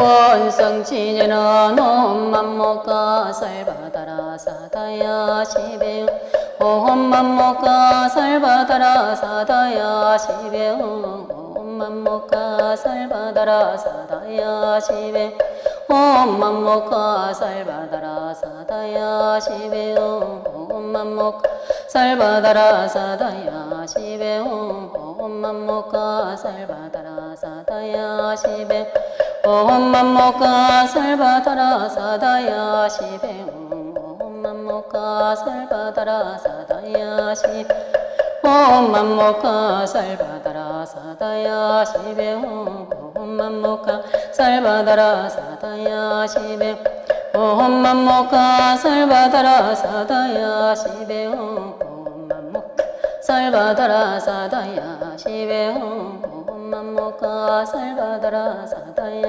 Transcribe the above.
원성치제는 옴맘모가 살바다라 사다야 시베 옴맘모가 살바다라 사다야 시베 옴맘모가 살바다라 사다야 시베 옴맘모가 살바다라 사다야 시베 옴맘모가 살바다라 사다야 시베 옴맘모가 살바다라 사다야 시베 옴맘모가 살바다라 사다야 시베 옴맘모가 살바다라 사다야 시베 옴맘모가 살바다라 사다야 시베 옴맘모가 살바다라 사다야 시베 옴맘모가 살바다라 사다야 시베 옴맘모 살바다라 사다야 시베 옴맘모가 살바다라 사다야